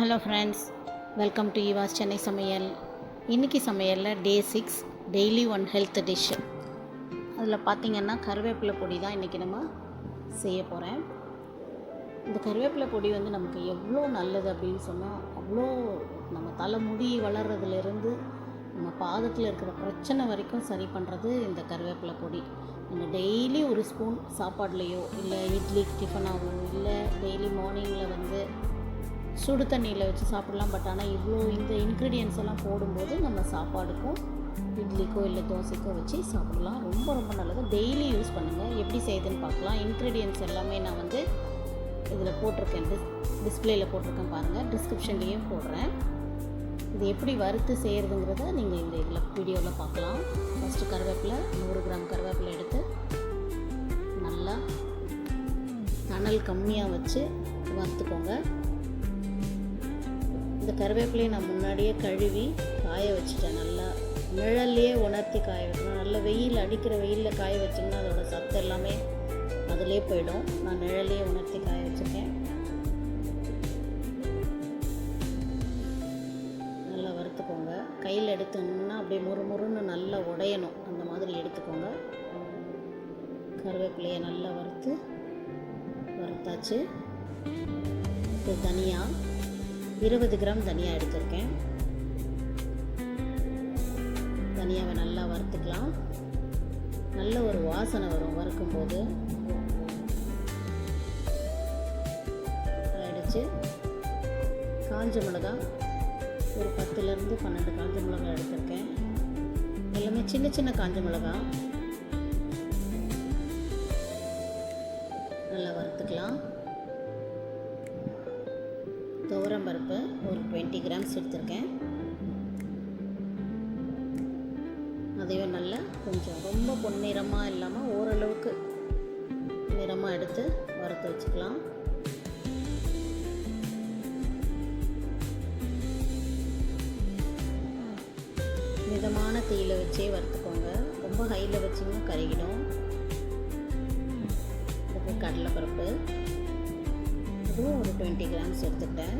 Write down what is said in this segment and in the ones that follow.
Hello friends welcome to Yuva's Chennai சமையல். இன்றைக்கி சமையலில் day six daily one health dish அதில் பார்த்திங்கன்னா கருவேப்பிலை பொடி தான் இன்றைக்கி நம்ம செய்ய போகிறேன் இந்த கருவேப்பிலை பொடி வந்து நமக்கு எவ்வளோ நல்லது அப்படின்னு சொன்னால் அவ்வளோ நம்ம தலைமுடி வளர்கிறதுலேருந்து நம்ம பாதத்தில் இருக்கிற பிரச்சனை வரைக்கும் சரி பண்ணுறது இந்த கருவேப்பிலை பொடி. நீங்கள் டெய்லி ஒரு ஸ்பூன் சாப்பாட்லேயோ இல்லை இட்லி டிஃபனாகவோ இல்லை டெய்லி மார்னிங்கில் வந்து சுடு தண்ணியில் வச்சு சாப்பிடலாம். பட் ஆனால் இவ்வளோ இந்த இன்க்ரீடியன்ஸ் எல்லாம் போடும்போது நம்ம சாப்பாடுக்கும் இட்லிக்கோ இல்லை தோசைக்கோ வச்சு சாப்பிடலாம். ரொம்ப ரொம்ப நல்லது. டெய்லி யூஸ் பண்ணுங்கள் எப்படி செய்யுதுன்னு பார்க்கலாம். இன்க்ரீடியன்ஸ் எல்லாமே நான் வந்து இதில் போட்டிருக்கேன். டிஸ் டிஸ்பிளேயில் போட்டிருக்கேன் பாருங்கள் டிஸ்கிரிப்ஷன்லேயும் போடுறேன். இது எப்படி வறுத்து செய்கிறதுங்கிறத நீங்கள் இந்த இதில் வீடியோவில் பார்க்கலாம். ஃபஸ்ட்டு கருவேப்பிலை நூறு கிராம் கருவேப்பிலை எடுத்து நல்லா தணல் கம்மியாக வச்சு வறுத்துக்கோங்க. இந்த கருவேப்பிலையை நான் முன்னாடியே கழுவி காய வச்சுட்டேன். நல்லா நிழல்லையே உணர்த்தி காய வைக்கணும் நல்ல வெயில் அடிக்கிற வெயிலில் காய வச்சோம்னா அதோட சத்து எல்லாமே அதிலே போயிடும். நான் நிழல்லையே உணர்த்தி காய வச்சுருக்கேன் நல்லா வறுத்துக்கோங்க. கையில் எடுத்தோம்னா அப்படியே முறுமுறுன்னு நல்லா உடையணும். அந்த மாதிரி எடுத்துக்கோங்க. கருவேப்பிலையை நல்லா வறுத்து வறுத்தாச்சு. இப்போ தனியாக இருபது கிராம் தனியாக எடுத்திருக்கேன். தனியாவை நல்லா வறுத்துக்கலாம். நல்ல ஒரு வாசனை வரும் வறுக்கும்போது. ஆயிடுச்சு காஞ்ச மிளகா ஒரு பத்துலேருந்து பன்னெண்டு காஞ்ச மிளகா எடுத்திருக்கேன். எல்லாமே சின்ன சின்ன காஞ்ச மிளகா. நல்லா வறுத்துக்கலாம். துவரம் பருப்பு ஒரு டுவெண்ட்டி கிராம்ஸ் எடுத்திருக்கேன். அதையும் நல்லா கொஞ்சம் ரொம்ப பொன்னிறமாக இல்லாமல் ஓரளவுக்கு நிறமாக எடுத்து வறுத்து வச்சுக்கலாம். மிதமான தீயில வச்சே வறுத்துக்கோங்க. ரொம்ப ஹையில் வச்சிங்கன்னா கருகிடும். அதுக்கு கடலைப்பருப்பு டுவெண்ட்டி கிராம்ஸ் எடுத்துக்கிட்டேன்.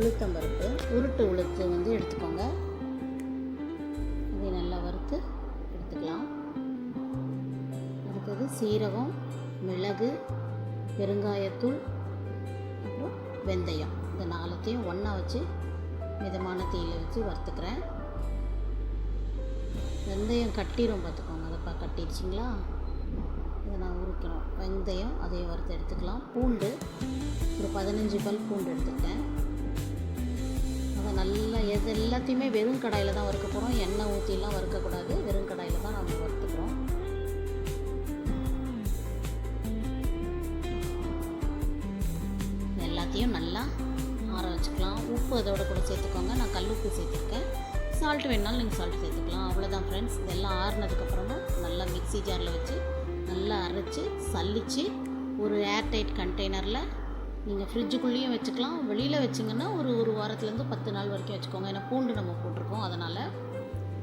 உளுத்தம்பருப்பு உருட்டு உளுத்து வந்து எடுத்துக்கோங்க. இதை நல்லா வறுத்து எடுத்துக்கலாம். அடுத்தது சீரகம் மிளகு பெருங்காயத்தூள் அப்புறம் வெந்தயம். இந்த நாலத்தையும் ஒன்றா வச்சு மிதமான தீயில் வச்சு வறுத்துக்கிறேன். வெந்தயம் கட்டிடும் பார்த்துக்கோங்க. அதைப்பா கட்டிடுச்சிங்களா? இதை நான் உருக்கிறோம் வெந்தயம் அதையும் வறுத்து எடுத்துக்கலாம். பூண்டு ஒரு பதினஞ்சு பல் பூண்டு எடுத்துக்கிட்டேன். அதை நல்லா எது எல்லாத்தையுமே வெறும் கடாயில் தான் வறுக்க போகிறோம் எண்ணெய் ஊற்றிலாம் வறுக்கக்கூடாது. வெறும் கடாயில் தான் நம்ம வறுத்துக்கிறோம். எல்லாத்தையும் நல்லா ஆற வச்சுக்கலாம். உப்பு அதோட கூட சேர்த்துக்கோங்க. நான் கல் உப்பு சேர்த்துருக்கேன். சால்ட் வேணாலும் நீங்கள் சால்ட் சேர்த்துக்கலாம். அவ்வளோதான் ஃப்ரெண்ட்ஸ் இதெல்லாம் ஆறுனதுக்கப்புறமா நல்லா மிக்ஸி ஜாரில் வச்சு நல்லா அரைச்சி சல்லிச்சு ஒரு ஏர்டைட் கண்டெய்னரில் நீங்கள் ஃப்ரிட்ஜுக்குள்ளேயும் வச்சுக்கலாம். வெளியில் வச்சிங்கன்னா ஒரு ஒரு வாரத்துலேருந்து பத்து நாள் வரைக்கும் வச்சுக்கோங்க. ஏன்னா பூண்டு நம்ம போட்டிருக்கோம். அதனால்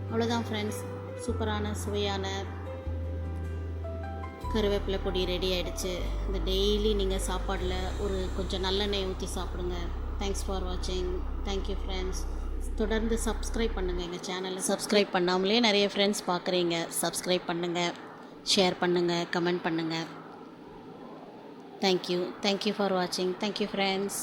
அவ்வளோதான் ஃப்ரெண்ட்ஸ் சூப்பரான சுவையான கருவேப்பிலை பொடி ரெடி ஆகிடுச்சு இந்த டெய்லி நீங்கள் சாப்பாடில் ஒரு கொஞ்சம் நல்லெண்ணெய் ஊற்றி சாப்பிடுங்க. தேங்க்ஸ் ஃபார் வாட்சிங் தேங்க்யூ ஃப்ரெண்ட்ஸ் தொடர்ந்து சப்ஸ்கிரைப் பண்ணுங்கள் எங்கள் சேனலை சப்ஸ்கிரைப் பண்ணாமலே நிறைய ஃப்ரெண்ட்ஸ் பார்க்குறீங்க. சப்ஸ்கிரைப் பண்ணுங்கள் ஷேர் பண்ணுங்கள் கமெண்ட் பண்ணுங்கள் thank you thank you for வாட்சிங் தேங்க்யூ ஃப்ரெண்ட்ஸ்